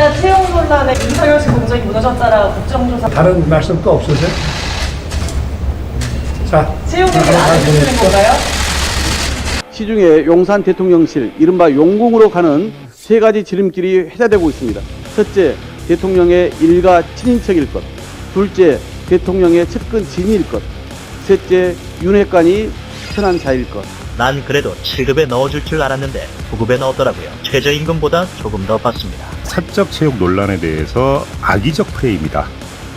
기자 채용 논란에 윤석열 씨 공정이 무너졌다라고 국정조사 다른 말씀 또 없으세요? 자, 채용 논란 안 해주시는. 건가요? 시중에 용산 대통령실, 이른바 용궁으로 가는 세 가지 지름길이 회자되고 있습니다. 첫째, 대통령의 일가 친인척일 것. 둘째, 대통령의 측근 지인일 것. 셋째, 윤핵관이 친한 자일 것. 난 그래도 7급에 넣어줄 줄 알았는데 9급에 넣었더라고요. 최저임금보다 조금 더 받습니다. 사적 채용 논란에 대해서 악의적 프레임이다.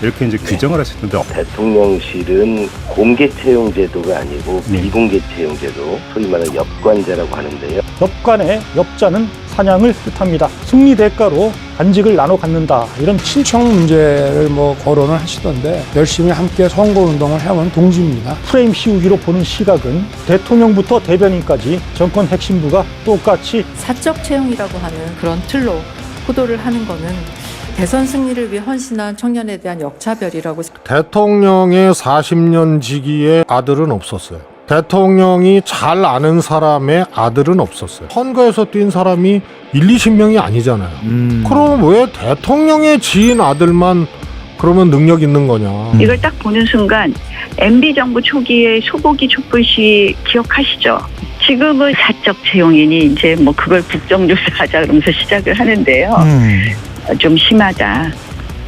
이렇게 이제 규정을 하셨는데 대통령실은 공개 채용 제도가 아니고 네. 비공개 채용 제도, 소위 말하는 엽관제라고 하는데요. 엽관의 엽자는 사냥을 뜻합니다. 승리 대가로 간직을 나눠 갖는다. 이런 신청 문제를 뭐 거론을 하시던데 열심히 함께 선거 운동을 해온 동지입니다. 프레임 씌우기로 보는 시각은 대통령부터 대변인까지 정권 핵심부가 똑같이 사적 채용이라고 하는 그런 틀로 호도를 하는 거는 대선 승리를 위해 헌신한 청년에 대한 역차별이라고 대통령의 40년 지기의 아들은 없었어요. 대통령이 잘 아는 사람의 아들은 없었어요. 선거에서 뛴 사람이 1, 20명이 아니잖아요. 그럼 왜 대통령의 지인 아들만 그러면 능력 있는 거냐? 이걸 딱 보는 순간 MB 정부 초기에 소고기 촛불 시 기억하시죠? 지금은 사적 채용이니 이제 뭐 그걸 국정조사하자 그러면서 시작을 하는데요. 어, 좀 심하다.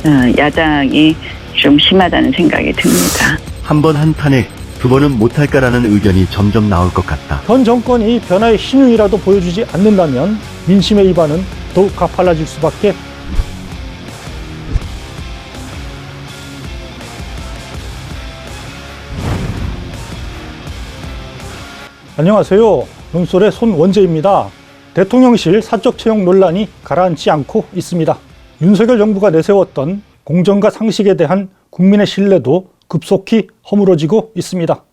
어, 야당이 좀 심하다는 생각이 듭니다. 한 번 한 판에 두 번은 못할까라는 의견이 점점 나올 것 같다. 현 정권이 변화의 신용이라도 보여주지 않는다면 민심의 이반은 더욱 가팔라질 수밖에 안녕하세요. 영솔의 손원재입니다. 대통령실 사적 채용 논란이 가라앉지 않고 있습니다. 윤석열 정부가 내세웠던 공정과 상식에 대한 국민의 신뢰도 급속히 허물어지고 있습니다.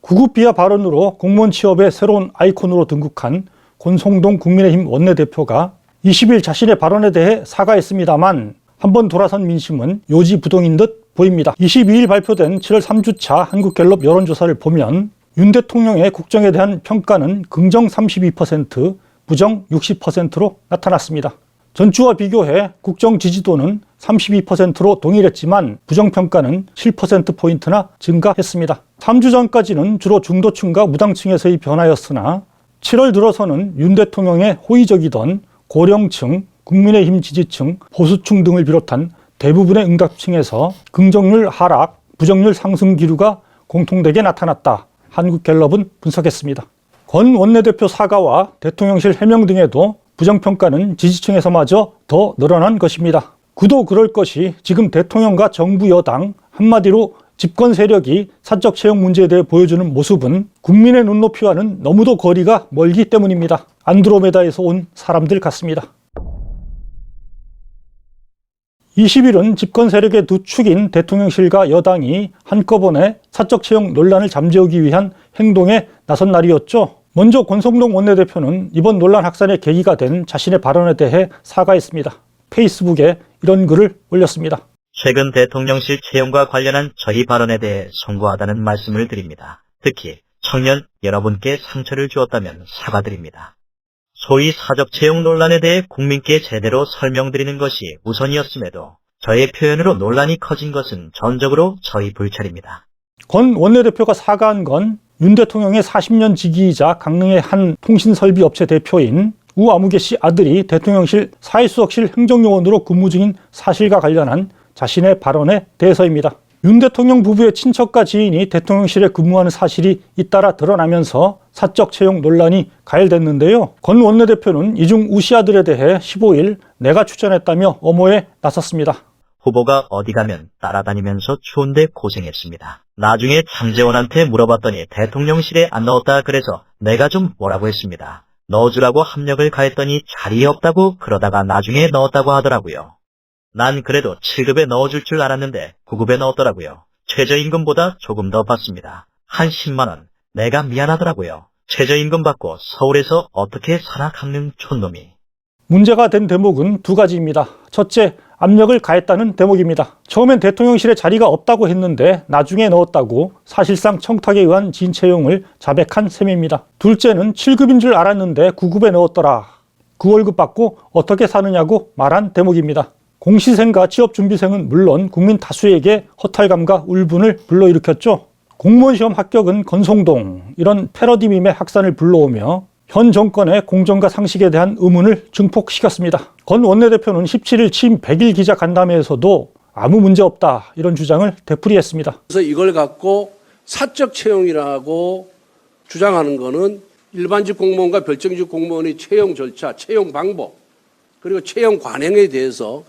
구급 비하 발언으로 공무원 취업의 새로운 아이콘으로 등극한 권성동 국민의힘 원내대표가 20일 자신의 발언에 대해 사과했습니다만 한번 돌아선 민심은 요지부동인 듯 보입니다. 22일 발표된 7월 3주차 한국갤럽 여론조사를 보면 윤 대통령의 국정에 대한 평가는 긍정 32%, 부정 60%로 나타났습니다. 전주와 비교해 국정 지지도는 32%로 동일했지만 부정평가는 7%포인트나 증가했습니다. 3주 전까지는 주로 중도층과 무당층에서의 변화였으나 7월 들어서는 윤 대통령의 호의적이던 고령층, 국민의힘 지지층, 보수층 등을 비롯한 대부분의 응답층에서 긍정률 하락, 부정률 상승 기류가 공통되게 나타났다. 한국갤럽은 분석했습니다. 권 원내대표 사과와 대통령실 해명 등에도 부정평가는 지지층에서마저 더 늘어난 것입니다. 그도 그럴 것이 지금 대통령과 정부 여당 한마디로 집권 세력이 사적 채용 문제에 대해 보여주는 모습은 국민의 눈높이와는 너무도 거리가 멀기 때문입니다. 안드로메다에서 온 사람들 같습니다. 20일은 집권 세력의 두 축인 대통령실과 여당이 한꺼번에 사적 채용 논란을 잠재우기 위한 행동에 나선 날이었죠. 먼저 권성동 원내대표는 이번 논란 확산의 계기가 된 자신의 발언에 대해 사과했습니다. 페이스북에 이런 글을 올렸습니다. 최근 대통령실 채용과 관련한 저희 발언에 대해 송구하다는 말씀을 드립니다. 특히 청년 여러분께 상처를 주었다면 사과드립니다. 소위 사적 채용 논란에 대해 국민께 제대로 설명드리는 것이 우선이었음에도 저의 표현으로 논란이 커진 것은 전적으로 저희 불찰입니다. 권 원내대표가 사과한 건 윤 대통령의 40년 지기이자 강릉의 한 통신설비 업체 대표인 우 아무개 씨 아들이 대통령실 사회수석실 행정요원으로 근무 중인 사실과 관련한 자신의 발언에 대해서입니다. 윤 대통령 부부의 친척과 지인이 대통령실에 근무하는 사실이 잇따라 드러나면서 사적 채용 논란이 가열됐는데요. 권 원내대표는 이중 우씨 아들에 대해 15일 내가 추천했다며 엄호에 나섰습니다. 후보가 어디 가면 따라다니면서 추운데 고생했습니다. 나중에 장재원한테 물어봤더니 대통령실에 안 넣었다 그래서 내가 좀 뭐라고 했습니다. 넣어주라고 합력을 가했더니 자리에 없다고 그러다가 나중에 넣었다고 하더라고요. 난 그래도 7급에 넣어줄 줄 알았는데 9급에 넣었더라고요. 최저임금보다 조금 더 받습니다. 한 10만원. 내가 미안하더라고요. 최저임금 받고 서울에서 어떻게 살아 강릉 촌놈이. 문제가 된 대목은 두 가지입니다. 첫째, 압력을 가했다는 대목입니다. 처음엔 대통령실에 자리가 없다고 했는데 나중에 넣었다고 사실상 청탁에 의한 진 채용을 자백한 셈입니다. 둘째는 7급인 줄 알았는데 9급에 넣었더라. 그 월급 받고 어떻게 사느냐고 말한 대목입니다. 공시생과 취업준비생은 물론 국민 다수에게 허탈감과 울분을 불러일으켰죠. 공무원 시험 합격은 건송동 이런 패러디밈의 확산을 불러오며 현 정권의 공정과 상식에 대한 의문을 증폭시켰습니다. 건 원내대표는 17일 취임 100일 기자 간담회에서도 아무 문제 없다 이런 주장을 되풀이했습니다. 그래서 이걸 갖고 사적 채용이라고 주장하는 거는 일반직 공무원과 별정직 공무원의 채용 절차, 채용 방법, 그리고 채용 관행에 대해서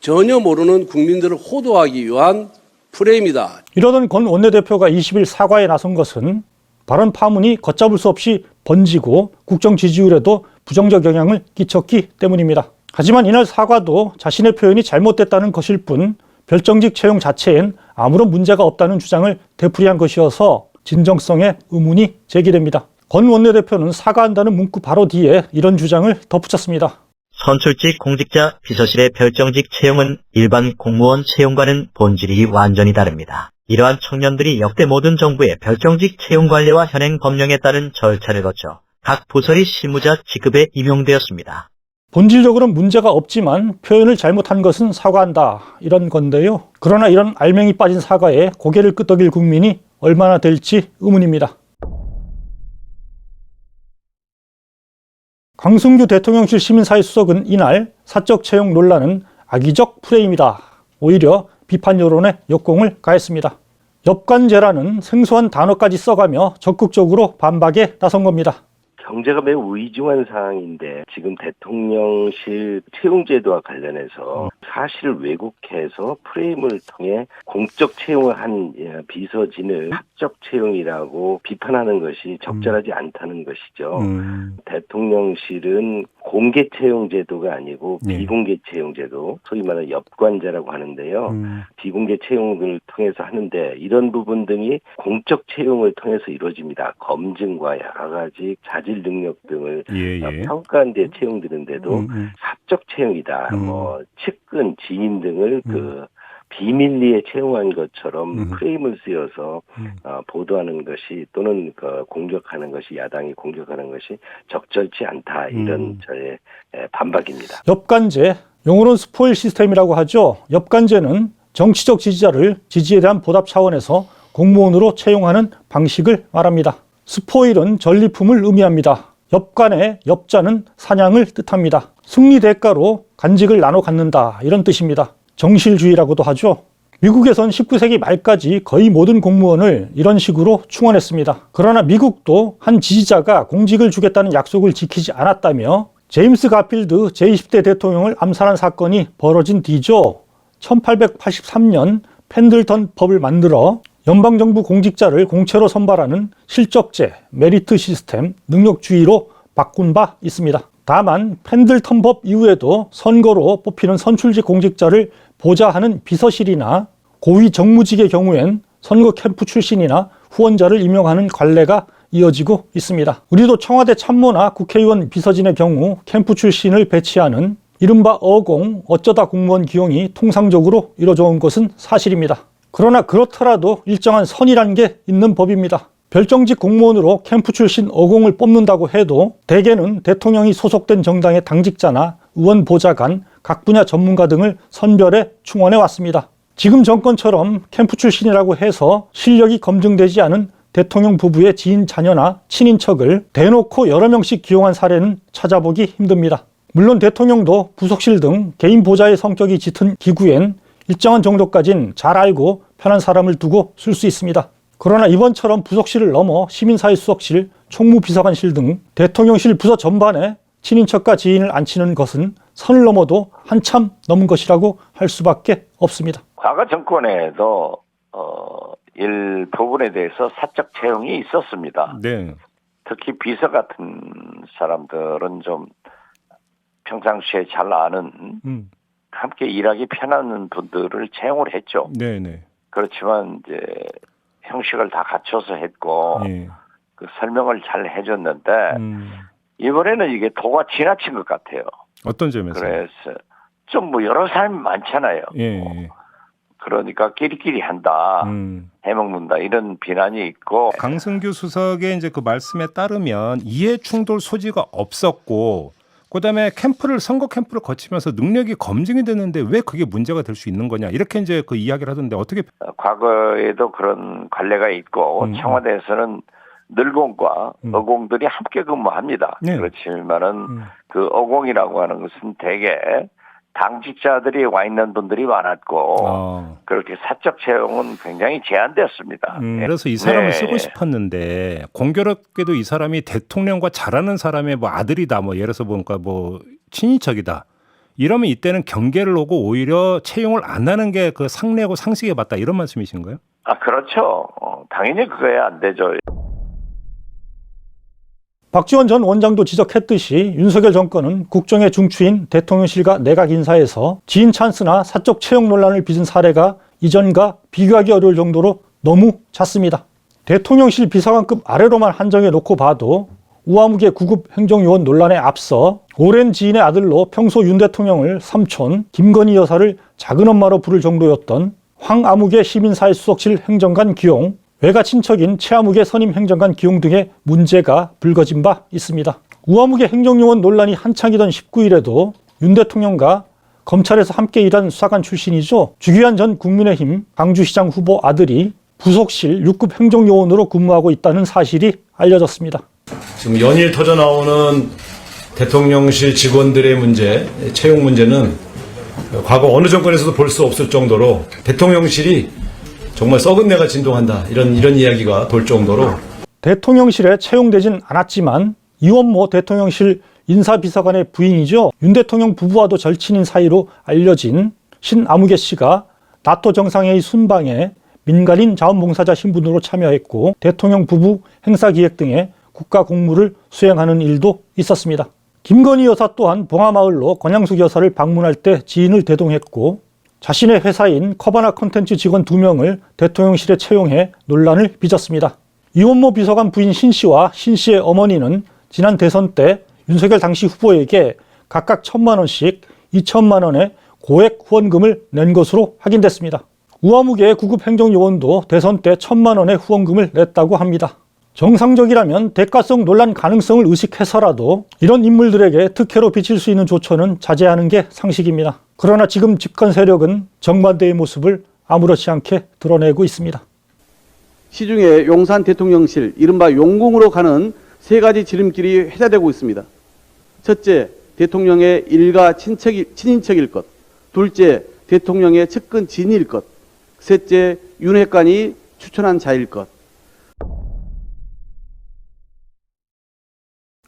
전혀 모르는 국민들을 호도하기 위한 프레임이다. 이러던 권 원내대표가 20일 사과에 나선 것은 발언 파문이 걷잡을 수 없이 번지고 국정 지지율에도 부정적 영향을 끼쳤기 때문입니다. 하지만 이날 사과도 자신의 표현이 잘못됐다는 것일 뿐 별정직 채용 자체엔 아무런 문제가 없다는 주장을 되풀이한 것이어서 진정성에 의문이 제기됩니다. 권 원내대표는 사과한다는 문구 바로 뒤에 이런 주장을 덧붙였습니다. 선출직 공직자 비서실의 별정직 채용은 일반 공무원 채용과는 본질이 완전히 다릅니다. 이러한 청년들이 역대 모든 정부의 별정직 채용 관리와 현행 법령에 따른 절차를 거쳐 각 부서의 실무자 직급에 임용되었습니다. 본질적으로는 문제가 없지만 표현을 잘못한 것은 사과한다 이런 건데요. 그러나 이런 알맹이 빠진 사과에 고개를 끄덕일 국민이 얼마나 될지 의문입니다. 강승규 대통령실 시민사회 수석은 이날 사적 채용 논란은 악의적 프레임이다. 오히려 비판 여론에 역공을 가했습니다. 엽관제라는 생소한 단어까지 써가며 적극적으로 반박에 나선 겁니다. 경제가 매우 위중한 상황인데 지금 대통령실 채용제도와 관련해서 사실을 왜곡해서 프레임을 통해 공적 채용을 한 예, 비서진을 사적 채용이라고 비판하는 것이 적절하지 않다는 것이죠. 대통령실은 공개 채용 제도가 아니고 네. 비공개 채용 제도, 소위 말하는 엽관제라고 하는데요. 비공개 채용을 통해서 하는데 이런 부분 등이 공적 채용을 통해서 이루어집니다. 검증과 여러 가지 자질 능력 등을 예, 어, 예. 평가한 뒤에 채용되는데도 음, 음. 사적 채용이다. 음. 뭐 측근, 지인 등을 그 비밀리에 채용한 것처럼 음. 프레임을 쓰여서 음. 어, 보도하는 것이 또는 그 공격하는 것이 야당이 공격하는 것이 적절치 않다 이런 음. 저의 에, 반박입니다. 엽간제, 용어로는 스포일 시스템이라고 하죠. 엽간제는 정치적 지지자를 지지에 대한 보답 차원에서 공무원으로 채용하는 방식을 말합니다. 스포일은 전리품을 의미합니다. 엽간의 엽자는 사냥을 뜻합니다. 승리 대가로 간직을 나눠 갖는다 이런 뜻입니다. 정실주의라고도 하죠. 미국에선 19세기 말까지 거의 모든 공무원을 이런 식으로 충원했습니다. 그러나 미국도 한 지지자가 공직을 주겠다는 약속을 지키지 않았다며 제임스 가필드 제20대 대통령을 암살한 사건이 벌어진 뒤죠. 1883년 펜들턴 법을 만들어 연방정부 공직자를 공채로 선발하는 실적제, 메리트 시스템, 능력주의로 바꾼 바 있습니다. 다만 펜들턴 법 이후에도 선거로 뽑히는 선출직 공직자를 보좌하는 비서실이나 고위 정무직의 경우엔 선거 캠프 출신이나 후원자를 임용하는 관례가 이어지고 있습니다. 우리도 청와대 참모나 국회의원 비서진의 경우 캠프 출신을 배치하는 이른바 어공, 어쩌다 공무원 기용이 통상적으로 이루어져 온 것은 사실입니다. 그러나 그렇더라도 일정한 선이란 게 있는 법입니다. 별정직 공무원으로 캠프 출신 어공을 뽑는다고 해도 대개는 대통령이 소속된 정당의 당직자나 의원 보좌관, 각 분야 전문가 등을 선별해 충원해 왔습니다. 지금 정권처럼 캠프 출신이라고 해서 실력이 검증되지 않은 대통령 부부의 지인 자녀나 친인척을 대놓고 여러 명씩 기용한 사례는 찾아보기 힘듭니다. 물론 대통령도 부속실 등 개인 보좌의 성격이 짙은 기구엔 일정한 정도까진 잘 알고 편한 사람을 두고 쓸 수 있습니다. 그러나 이번처럼 부속실을 넘어 시민사회 수석실, 총무비서관실 등 대통령실 부서 전반에 친인척과 지인을 앉히는 것은 선을 넘어도 한참 넘은 것이라고 할 수밖에 없습니다. 과거 정권에도 어, 일부분에 대해서 사적 채용이 있었습니다. 네. 특히 비서 같은 사람들은 좀 평상시에 잘 아는 음. 함께 일하기 편한 분들을 채용을 했죠. 네, 네. 그렇지만 이제 형식을 다 갖춰서 했고 예. 그 설명을 잘 해줬는데 음. 이번에는 이게 도가 지나친 것 같아요. 어떤 점에서? 그래서 좀 뭐 여러 사람이 많잖아요. 예. 그러니까 끼리끼리 한다, 음. 해먹는다 이런 비난이 있고 강승규 수석의 이제 그 말씀에 따르면 이해 충돌 소지가 없었고 그다음에 캠프를 선거 캠프를 거치면서 능력이 검증이 됐는데 왜 그게 문제가 될 수 있는 거냐 이렇게 이제 그 이야기를 하던데 어떻게 어, 과거에도 그런 관례가 있고 음. 청와대에서는 늘공과 음. 어공들이 함께 근무합니다. 네. 그렇지만은 음. 그 어공이라고 하는 것은 대개 당직자들이 와 있는 분들이 많았고 어. 그렇게 사적 채용은 굉장히 제한되었습니다. 음, 예. 그래서 이 사람을 네. 쓰고 싶었는데 공교롭게도 이 사람이 대통령과 잘하는 사람의 뭐 아들이다 뭐 예를 들어서 보니까 뭐 친인척이다 이러면 이때는 경계를 오고 오히려 채용을 안 하는 게 그 상례고 상식에 맞다 이런 말씀이신가요? 아 그렇죠. 어, 당연히 그거야 안 되죠. 박지원 전 원장도 지적했듯이 윤석열 정권은 국정의 중추인 대통령실과 내각 인사에서 지인 찬스나 사적 채용 논란을 빚은 사례가 이전과 비교하기 어려울 정도로 너무 잦습니다. 대통령실 비서관급 아래로만 한정해 놓고 봐도 우아무개 구급 행정요원 논란에 앞서 오랜 지인의 아들로 평소 윤 대통령을 삼촌 김건희 여사를 작은 엄마로 부를 정도였던 황아무개 시민사회 수석실 행정관 기용, 외가 친척인 최아무개 선임 행정관 기용 등의 문제가 불거진 바 있습니다. 우아무개 행정요원 논란이 한창이던 19일에도 윤 대통령과 검찰에서 함께 일한 수사관 출신이죠. 주기환 전 국민의힘 강주시장 후보 아들이 부속실 6급 행정요원으로 근무하고 있다는 사실이 알려졌습니다. 지금 연일 터져 나오는 대통령실 직원들의 문제, 채용 문제는 과거 어느 정권에서도 볼 수 없을 정도로 대통령실이 정말 썩은 내가 진동한다 이런 이런 이야기가 돌 정도로 대통령실에 채용되진 않았지만 이원모 대통령실 인사비서관의 부인이죠. 윤 대통령 부부와도 절친인 사이로 알려진 신아무개 씨가 나토 정상회의 순방에 민간인 자원봉사자 신분으로 참여했고 대통령 부부 행사 기획 등의 국가 공무를 수행하는 일도 있었습니다. 김건희 여사 또한 봉하마을로 권양숙 여사를 방문할 때 지인을 대동했고 자신의 회사인 커바나 컨텐츠 직원 두명을 대통령실에 채용해 논란을 빚었습니다. 이원모 비서관 부인 신 씨와 신 씨의 어머니는 지난 대선 때 윤석열 당시 후보에게 각각 천만 원씩 2천만 원의 고액 후원금을 낸 것으로 확인됐습니다. 우아무개 구급 행정요원도 대선 때 천만 원의 후원금을 냈다고 합니다. 정상적이라면 대가성 논란 가능성을 의식해서라도 이런 인물들에게 특혜로 비칠 수 있는 조처는 자제하는 게 상식입니다. 그러나 지금 집권 세력은 정반대의 모습을 아무렇지 않게 드러내고 있습니다. 시중에 용산 대통령실 이른바 용궁으로 가는 세 가지 지름길이 회자되고 있습니다. 첫째, 대통령의 일가 친척이, 친인척일 것. 둘째, 대통령의 측근 지인일 것. 셋째, 윤핵관이 추천한 자일 것.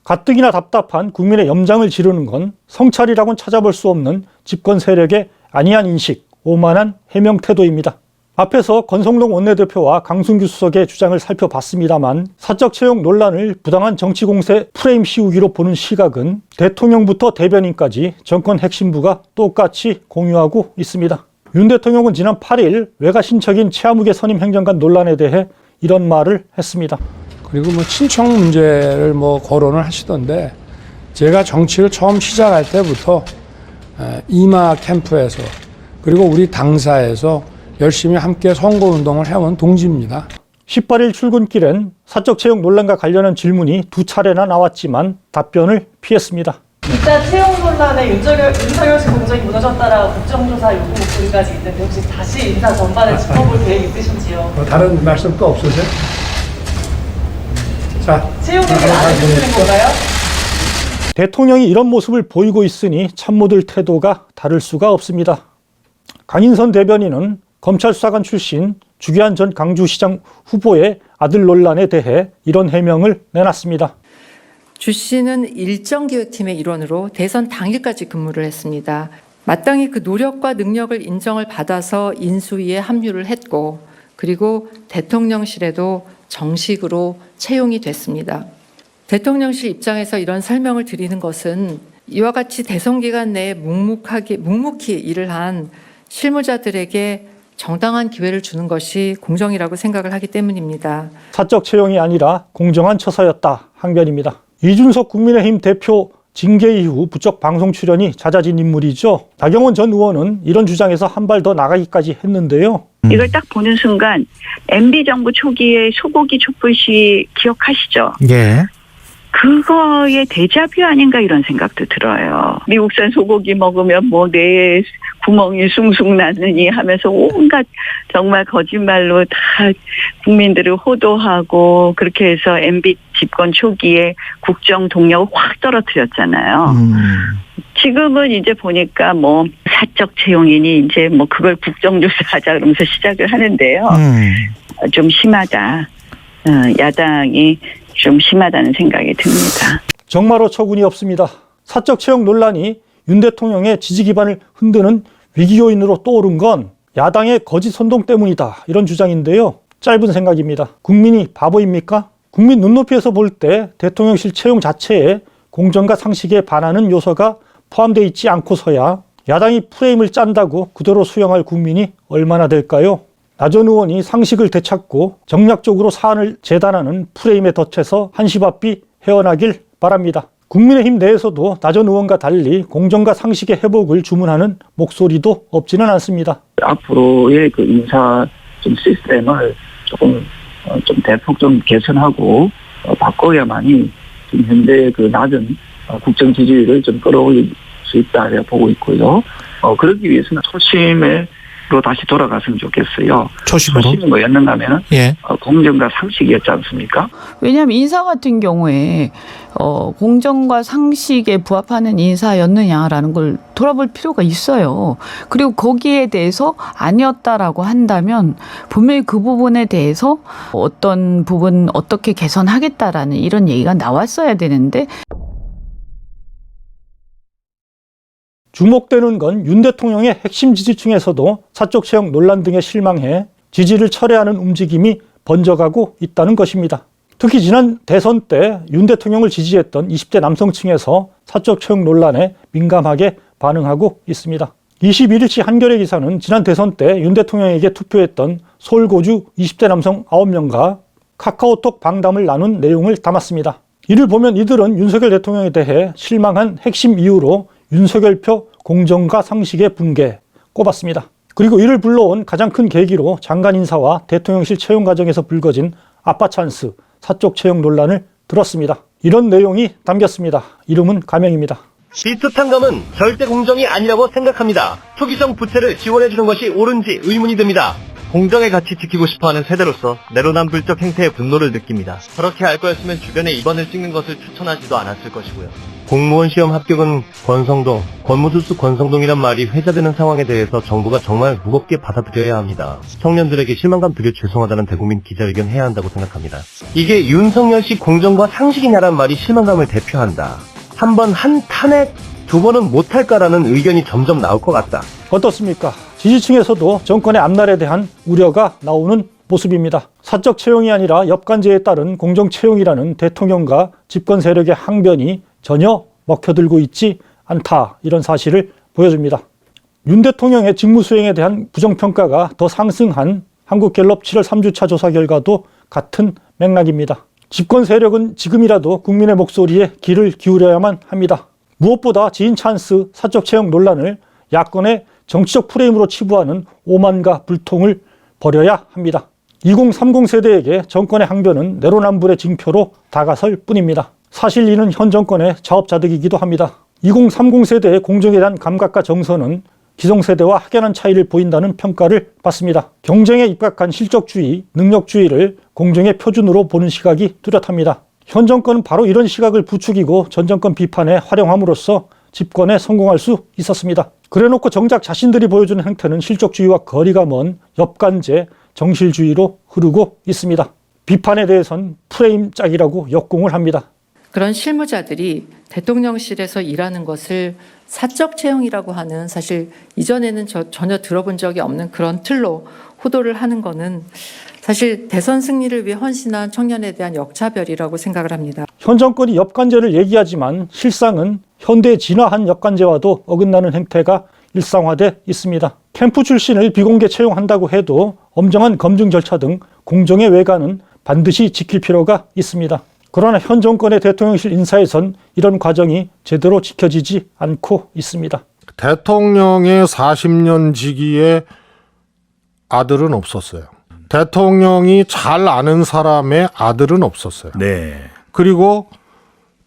가뜩이나 답답한 국민의 염장을 지르는 건 성찰이라고는 찾아볼 수 없는 집권 세력의 안이한 인식, 오만한 해명 태도입니다. 앞에서 권성동 원내대표와 강승규 수석의 주장을 살펴봤습니다만 사적 채용 논란을 부당한 정치 공세 프레임 씌우기로 보는 시각은 대통령부터 대변인까지 정권 핵심부가 똑같이 공유하고 있습니다. 윤 대통령은 지난 8일 외가 신척인 최아무개 선임 행정관 논란에 대해 이런 말을 했습니다. 그리고 뭐 친척 문제를 뭐 거론을 하시던데 제가 정치를 처음 시작할 때부터 에, 이마 캠프에서 그리고 우리 당사에서 열심히 함께 선거 운동을 해온 동지입니다. 18일 출근길엔 사적 채용 논란과 관련한 질문이 두 차례나 나왔지만 답변을 피했습니다. 일단 채용 논란에 윤석열, 윤석열 씨 공정이 무너졌다라고 국정조사 요구 목소리까지 있는데 혹시 다시 인사 전반을 짚어볼 계획 있으신지요? 뭐 다른 말씀 또 없으세요? 자, 채용 얘기를 안 해주시는 건가요? 대통령이 이런 모습을 보이고 있으니 참모들 태도가 다를 수가 없습니다. 강인선 대변인은 검찰 수사관 출신 주기한 전 강주시장 후보의 아들 논란에 대해 이런 해명을 내놨습니다. 주 씨는 일정기획팀의 일원으로 대선 당일까지 근무를 했습니다. 마땅히 그 노력과 능력을 인정을 받아서 인수위에 합류를 했고 그리고 대통령실에도 정식으로 채용이 됐습니다. 대통령실 입장에서 이런 설명을 드리는 것은 이와 같이 대선 기간 내에 묵묵하게 묵묵히 일을 한 실무자들에게 정당한 기회를 주는 것이 공정이라고 생각을 하기 때문입니다. 사적 채용이 아니라 공정한 처사였다 항변입니다. 이준석 국민의힘 대표 징계 이후 부쩍 방송 출연이 잦아진 인물이죠. 나경원 전 의원은 이런 주장에서 한 발 더 나가기까지 했는데요. 이걸 딱 보는 순간 MB 정부 초기에 소고기 촛불 시 기억하시죠? 예. 그거의 대자뷰 아닌가 이런 생각도 들어요. 미국산 소고기 먹으면 뭐 뇌에 구멍이 숭숭 나느니 하면서 온갖 정말 거짓말로 다 국민들을 호도하고 그렇게 해서 MB 집권 초기에 국정 동력을 확 떨어뜨렸잖아요. 지금은 이제 보니까 뭐 사적 채용이니 이제 뭐 그걸 국정조사하자 그러면서 시작을 하는데요. 어, 좀 심하다. 어, 야당이 좀 심하다는 생각이 듭니다. 정말 어처구니 없습니다. 사적 채용 논란이 윤 대통령의 지지 기반을 흔드는 위기 요인으로 떠오른 건 야당의 거짓 선동 때문이다. 이런 주장인데요. 짧은 생각입니다. 국민이 바보입니까? 국민 눈높이에서 볼 때 대통령실 채용 자체에 공정과 상식에 반하는 요소가 포함되어 있지 않고서야 야당이 프레임을 짠다고 그대로 수용할 국민이 얼마나 될까요? 나전 의원이 상식을 되찾고 정략적으로 사안을 재단하는 프레임에 덫에서 한시바삐 헤어나길 바랍니다. 국민의힘 내에서도 나전 의원과 달리 공정과 상식의 회복을 주문하는 목소리도 없지는 않습니다. 앞으로의 그 인사 좀 시스템을 조금 어, 좀 대폭 좀 개선하고 어, 바꿔야만이 지금 현재 그 낮은 어, 국정 지지율을 좀 끌어올릴 수 있다 제가 보고 있고요. 어, 그러기 위해서는 초심으 로 다시 돌아갔으면 좋겠어요. 초심으로? 초심이 뭐였는가 하면은 예. 어, 공정과 상식이었지 않습니까? 왜냐하면 인사 같은 경우에 어, 공정과 상식에 부합하는 인사였느냐라는 걸 돌아볼 필요가 있어요. 그리고 거기에 대해서 아니었다라고 한다면 분명히 그 부분에 대해서 어떤 부분 어떻게 개선하겠다라는 이런 얘기가 나왔어야 되는데 주목되는 건 윤 대통령의 핵심 지지층에서도 사적 채용 논란 등에 실망해 지지를 철회하는 움직임이 번져가고 있다는 것입니다. 특히 지난 대선 때 윤 대통령을 지지했던 20대 남성층에서 사적 채용 논란에 민감하게 반응하고 있습니다. 21일치 한겨레 기사는 지난 대선 때 윤 대통령에게 투표했던 서울 고주 20대 남성 9명과 카카오톡 방담을 나눈 내용을 담았습니다. 이를 보면 이들은 윤석열 대통령에 대해 실망한 핵심 이유로 윤석열표 공정과 상식의 붕괴 꼽았습니다. 그리고 이를 불러온 가장 큰 계기로 장관 인사와 대통령실 채용 과정에서 불거진 아빠 찬스 사적 채용 논란을 들었습니다. 이런 내용이 담겼습니다. 이름은 가명입니다. 비슷한 감은 절대 공정이 아니라고 생각합니다. 투기성 부채를 지원해주는 것이 옳은지 의문이 듭니다. 공정의 가치 지키고 싶어하는 세대로서 내로남불적 행태에 분노를 느낍니다. 저렇게 알 거였으면 주변에 2번을 찍는 것을 추천하지도 않았을 것이고요. 공무원 시험 합격은 권성동, 권무술수 권성동이란 말이 회자되는 상황에 대해서 정부가 정말 무겁게 받아들여야 합니다. 청년들에게 실망감 드려 죄송하다는 대국민 기자회견 해야 한다고 생각합니다. 이게 윤석열 씨 공정과 상식이냐란 말이 실망감을 대표한다. 한 번 한 탄핵, 두 번은 못할까라는 의견이 점점 나올 것 같다. 어떻습니까? 지지층에서도 정권의 앞날에 대한 우려가 나오는 모습입니다. 사적 채용이 아니라 엽관제에 따른 공정 채용이라는 대통령과 집권 세력의 항변이 전혀 먹혀들고 있지 않다. 이런 사실을 보여줍니다. 윤 대통령의 직무 수행에 대한 부정평가가 더 상승한 한국갤럽 7월 3주차 조사 결과도 같은 맥락입니다. 집권 세력은 지금이라도 국민의 목소리에 귀를 기울여야만 합니다. 무엇보다 지인 찬스 사적 채용 논란을 야권의 정치적 프레임으로 치부하는 오만과 불통을 버려야 합니다. 2030 세대에게 정권의 항변은 내로남불의 징표로 다가설 뿐입니다. 사실 이는 현 정권의 자업자득이기도 합니다. 2030 세대의 공정에 대한 감각과 정서는 기성 세대와 확연한 차이를 보인다는 평가를 받습니다. 경쟁에 입각한 실적주의, 능력주의를 공정의 표준으로 보는 시각이 뚜렷합니다. 현 정권은 바로 이런 시각을 부추기고 전 정권 비판에 활용함으로써 집권에 성공할 수 있었습니다. 그래놓고 정작 자신들이 보여주는 행태는 실적주의와 거리가 먼 엽간제, 정실주의로 흐르고 있습니다. 비판에 대해선 프레임 짝이라고 역공을 합니다. 그런 실무자들이 대통령실에서 일하는 것을 사적 채용이라고 하는 사실 이전에는 저, 전혀 들어본 적이 없는 그런 틀로 호도를 하는 것은 사실 대선 승리를 위해 헌신한 청년에 대한 역차별이라고 생각을 합니다. 현 정권이 엽관제를 얘기하지만 실상은 현대에 진화한 엽관제와도 어긋나는 행태가 일상화돼 있습니다. 캠프 출신을 비공개 채용한다고 해도 엄정한 검증 절차 등 공정의 외관은 반드시 지킬 필요가 있습니다. 그러나 현 정권의 대통령실 인사에선 이런 과정이 제대로 지켜지지 않고 있습니다. 대통령의 40년 지기에 아들은 없었어요. 대통령이 잘 아는 사람의 아들은 없었어요. 네. 그리고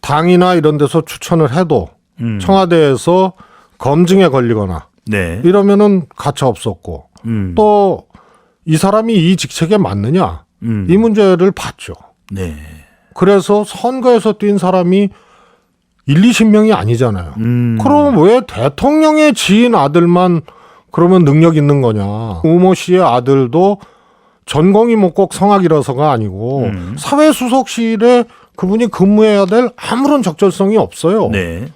당이나 이런 데서 추천을 해도 음. 청와대에서 검증에 걸리거나 네. 이러면은 가차 없었고 음. 또이 사람이 이 직책에 맞느냐 음. 이 문제를 봤죠. 네. 그래서 선거에서 뛴 사람이 1, 20명이 아니잖아요. 음. 그럼 왜 대통령의 지인 아들만 그러면 능력 있는 거냐? 우모 씨의 아들도 전공이 뭐 꼭 성악이라서가 아니고 음. 사회수석실에 그분이 근무해야 될 아무런 적절성이 없어요. 네.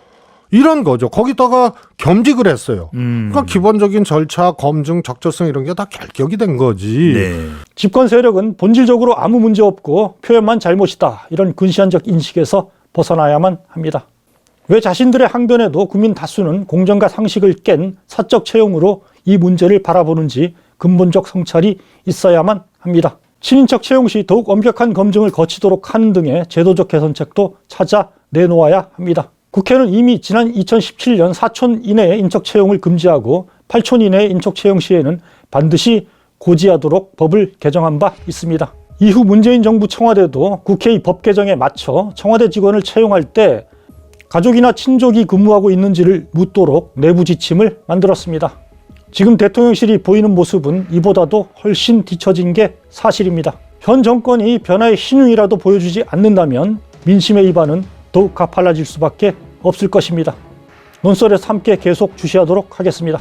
이런 거죠. 거기다가 겸직을 했어요. 음. 그러니까 기본적인 절차, 검증, 적절성 이런 게 다 결격이 된 거지. 네. 집권 세력은 본질적으로 아무 문제 없고 표현만 잘못이다. 이런 근시안적 인식에서 벗어나야만 합니다. 왜 자신들의 항변에도 국민 다수는 공정과 상식을 깬 사적 채용으로 이 문제를 바라보는지 근본적 성찰이 있어야만 합니다. 친인척 채용 시 더욱 엄격한 검증을 거치도록 하는 등의 제도적 개선책도 찾아 내놓아야 합니다. 국회는 이미 지난 2017년 4촌 이내의 인적 채용을 금지하고 8촌 이내의 인적 채용 시에는 반드시 고지하도록 법을 개정한 바 있습니다. 이후 문재인 정부 청와대도 국회의 법 개정에 맞춰 청와대 직원을 채용할 때 가족이나 친족이 근무하고 있는지를 묻도록 내부 지침을 만들었습니다. 지금 대통령실이 보이는 모습은 이보다도 훨씬 뒤처진 게 사실입니다. 현 정권이 변화의 신용이라도 보여주지 않는다면 민심의 이반은 더욱 가팔라질 수밖에 없을 것입니다. 논설에서 함께 계속 주시하도록 하겠습니다.